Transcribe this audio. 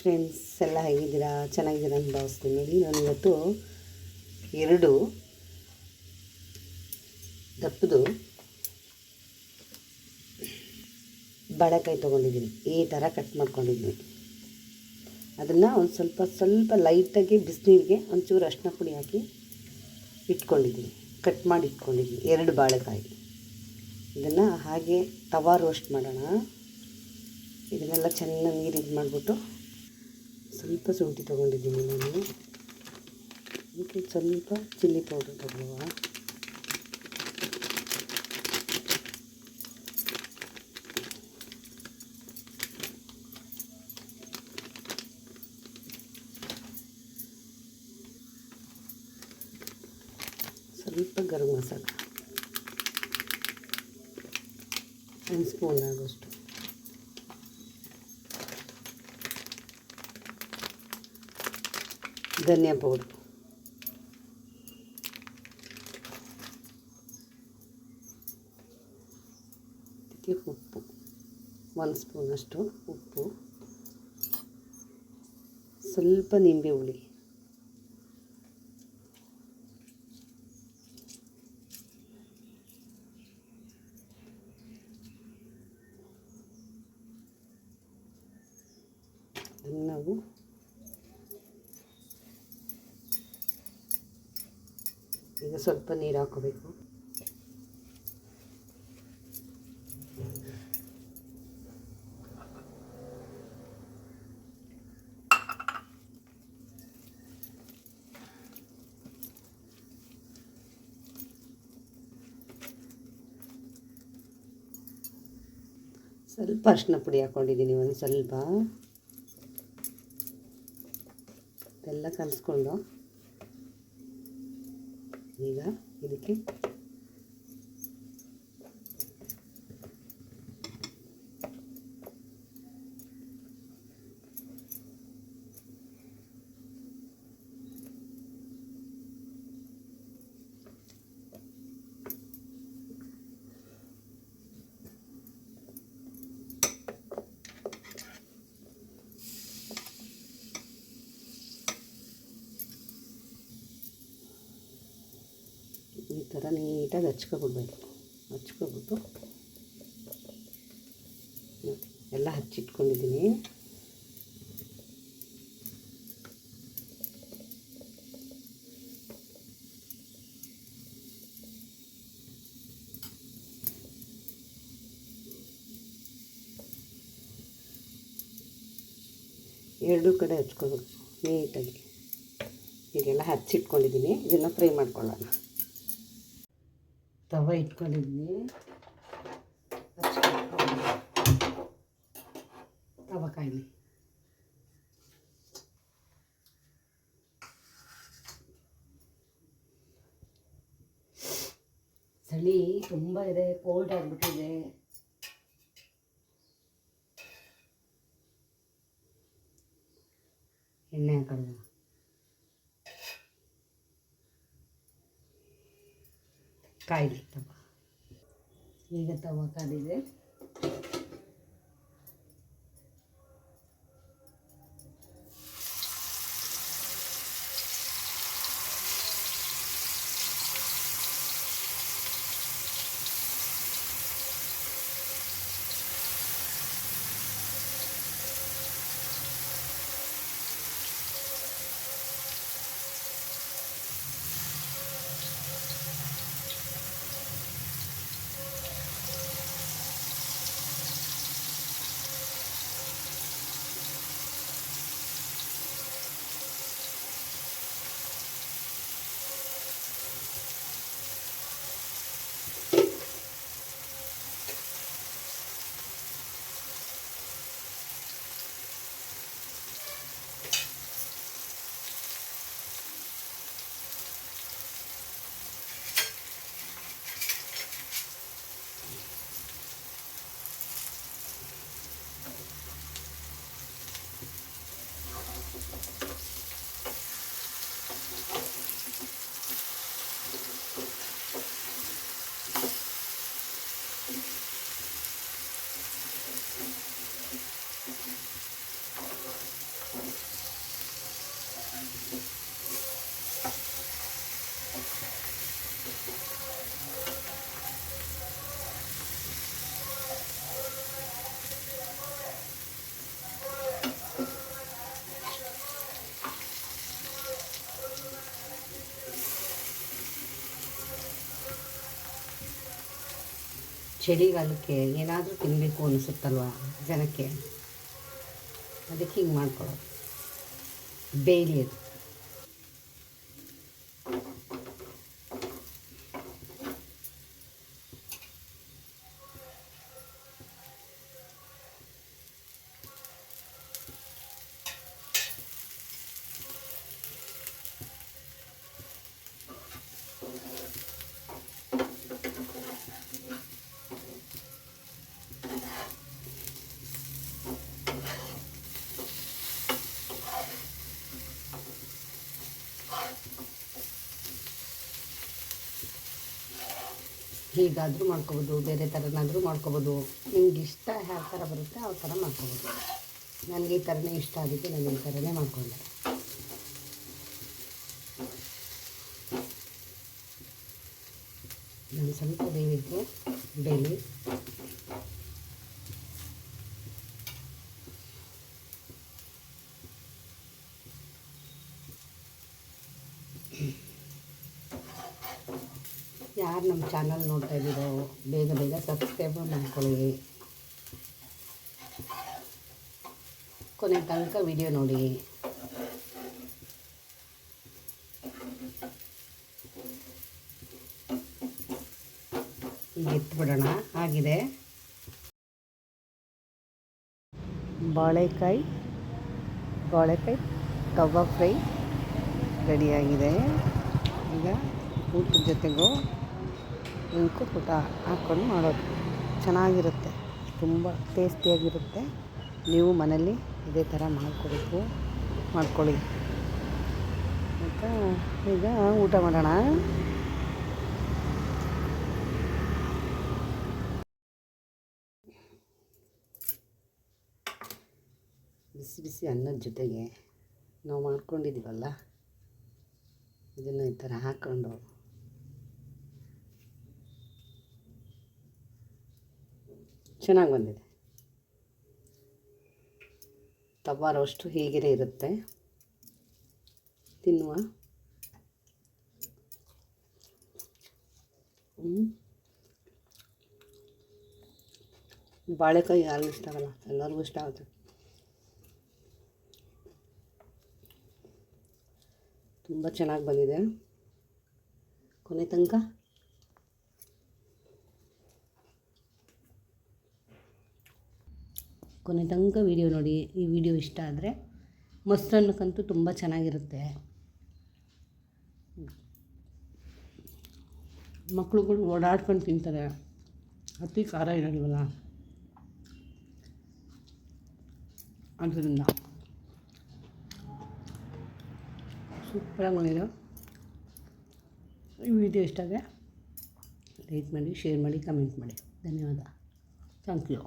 Friends ಎಲ್ಲ ಹೇಗಿದ್ದೀರಾ? ಚೆನ್ನಾಗಿದ್ದೀರಾ ಅಂತ ಭಾವಿಸ್ತೀನಿ ನೋಡಿ. ನಾನು ಇವತ್ತು ಎರಡು ದಪ್ಪದು ಬಾಳೆಕಾಯಿ ತೊಗೊಂಡಿದ್ದೀನಿ. ಈ ಥರ ಕಟ್ ಮಾಡ್ಕೊಂಡಿದ್ದೀನಿ ಅದನ್ನು ಒಂದು ಸ್ವಲ್ಪ ಸ್ವಲ್ಪ ಲೈಟಾಗಿ ಬಿಸಿನೀರಿಗೆ ಒಂಚೂರು ಅರಿಶಿನ ಪುಡಿ ಹಾಕಿ ಇಟ್ಕೊಂಡಿದ್ದೀನಿ. ಕಟ್ ಮಾಡಿ ಇಟ್ಕೊಂಡಿದ್ದೀನಿ. ಎರಡು ಬಾಳೆಕಾಯಿ. ಇದನ್ನು ಹಾಗೆ ತವಾ ರೋಸ್ಟ್ ಮಾಡೋಣ. ಇದನ್ನೆಲ್ಲ ಚೆನ್ನಾಗಿ ನೀರು ಇದು ಮಾಡಿಬಿಟ್ಟು ಸ್ವಲ್ಪ ಶುಂಠಿ ತೊಗೊಂಡಿದ್ದೀನಿ ನಾನು. ಅದಕ್ಕೆ ಸ್ವಲ್ಪ ಚಿಲ್ಲಿ ಪೌಡರ್ ತಗೊಳ್ಳುವ. ಸ್ವಲ್ಪ ಗರಂ ಮಸಾಲ. ಒಂದು ಸ್ಪೂನ್ ಆಗೋಷ್ಟು. ಧನಿಯಾ ಪೌಡ್ರು ಅದಕ್ಕೆ ಉಪ್ಪು. ಒಂದು ಸ್ಪೂನಷ್ಟು ಉಪ್ಪು. ಸ್ವಲ್ಪ ನಿಂಬೆ ಹುಳಿ. ನಾವು ಈಗ ಸ್ವಲ್ಪ ನೀರು ಹಾಕೋಬೇಕು. ಸ್ವಲ್ಪ ಅರಿಶಿನ ಪುಡಿ ಹಾಕ್ಕೊಂಡಿದ್ದೀನಿ ಒಂದು ಸ್ವಲ್ಪ. ಎಲ್ಲ ಕಲಿಸ್ಕೊಂಡು. ಈಗ ಇದಕ್ಕೆ ಈ ಥರ ನೀಟಾಗಿ ಹಚ್ಕೊಬಿಡ್ಬೇಕು. ಹಚ್ಕೊಬಿಟ್ಟು ಎಲ್ಲ ಹಚ್ಚಿಟ್ಕೊಂಡಿದ್ದೀನಿ. ಎರಡೂ ಕಡೆ ಹಚ್ಕೋಬೇಕು ನೀಟಾಗಿ. ಈಗೆಲ್ಲ ಹಚ್ಚಿಟ್ಕೊಂಡಿದ್ದೀನಿ. ಇದನ್ನು ಫ್ರೈ ಮಾಡ್ಕೊಳ್ಳೋಣ. ತವ ಇಟ್ಕೊಂಡಿದ್ದೀನಿ ತವ ಕಾಯಿಲಿ ಚಳಿ ತುಂಬ ಇದೆ ಕೋಲ್ಡ್ ಆಗಿಬಿಟ್ಟಿದೆ ಎಣ್ಣೆ ಹಾಕೋಣ ತವ ಈಗ ತವ ಚಳಿಗಾಲಕ್ಕೆ ಏನಾದರೂ ತಿನ್ನಬೇಕು ಅನಿಸುತ್ತಲ್ವ ಜನಕ್ಕೆ? ಅದಕ್ಕೆ ಹಿಂಗೆ ಮಾಡ್ಕೊಳ್ಳೋದು. ಬೇಲಿ ಅದು. ಹೀಗಾದರೂ ಮಾಡ್ಕೊಬೋದು, ಬೇರೆ ಥರನಾದರೂ ಮಾಡ್ಕೋಬೋದು. ನಿಮ್ಗೆ ಇಷ್ಟ ಯಾವ ಥರ ಬರುತ್ತೆ, ಆ ಥರ ಮಾಡ್ಕೋಬೋದು. ನನಗೆ ಈ ಥರನೇ ಇಷ್ಟ ಆಗಿದ್ದು ನಾನು ಈ ಥರನೇ ಮಾಡ್ಕೊಂಡೆ. ನಾನು ಸ್ವಲ್ಪ ಬೇವಿದ್ದು ಬೇಲಿ ಯಾರು ನಮ್ಮ ಚಾನಲ್ ನೋಡ್ತಾ ಇದ್ದೀರೋ, ಬೇಗ ಬೇಗ ಸಬ್ಸ್ಕ್ರೈಬ್ ಮಾಡ್ಕೊಳ್ಳಿ. ಕೊನೆ ತನಕ ವಿಡಿಯೋ ನೋಡಿ. ಈಗ ಎತ್ಬಿಡೋಣ, ಆಗಿದೆ. ಬಾಳೆಕಾಯಿ ಬಾಳೆಕಾಯಿ ಕಬಾಬ್ ಫ್ರೈ ರೆಡಿಯಾಗಿದೆ ಈಗ ಊಟದ ಜೊತೆಗೂ ಇಂಕು ಪುಟ ಹಾಕ್ಕೊಂಡು ಮಾಡೋದು. ಚೆನ್ನಾಗಿರುತ್ತೆ. ತುಂಬ ಟೇಸ್ಟಿಯಾಗಿರುತ್ತೆ. ನೀವು ಮನೇಲಿ ಇದೇ ಥರ ಮಾಡ್ಕೊಬೇಕು ಮಾಡ್ಕೊಳ್ಳಿ. ಮತ್ತು ಈಗ ಊಟ ಮಾಡೋಣ. ಬಿಸಿ ಬಿಸಿ ಅನ್ನದ ಜೊತೆಗೆ ನಾವು ಮಾಡ್ಕೊಂಡಿದ್ದೀವಲ್ಲ? ಇದನ್ನು ಈ ಥರ ಹಾಕ್ಕೊಂಡು ಚೆನ್ನಾಗಿ ಬಂದಿದೆ. ತವಾ ರೋಸ್ಟು ಹೀಗೆ ಇರುತ್ತೆ. ತಿನ್ನುವ. ಹ್ಮ್. ಬಾಳೆಕಾಯಿ ಯಾರಿಗೂ ಇಷ್ಟ ಆಗಲ್ಲ. ಎಲ್ಲರಿಗೂ ಇಷ್ಟ ಆಗುತ್ತೆ. ತುಂಬ ಚೆನ್ನಾಗಿ ಬಂದಿದೆ. ಕೊನೆ ತನಕ ಕೊನೆ ತನಕ ವಿಡಿಯೋ ನೋಡಿ, ಈ ವಿಡಿಯೋ ಇಷ್ಟ ಆದರೆ ಮೊಸರನ್ನಕ್ಕಂತೂ ತುಂಬ ಚೆನ್ನಾಗಿರುತ್ತೆ. ಮಕ್ಳುಗಳು ಓಡಾಡ್ಕೊಂಡು ತಿಂತಾರೆ. ಅತಿ ಖಾರ ಇರಲ್ವಲ್ಲ? ಅದರಿಂದ ಸೂಪರಾಗಿ ಬಂದಿದೆ ಈ ವಿಡಿಯೋ ಇಷ್ಟ ಆದರೆ ಲೈಕ್ ಮಾಡಿ ಶೇರ್ ಮಾಡಿ ಕಮೆಂಟ್ ಮಾಡಿ. ಧನ್ಯವಾದ. Thank you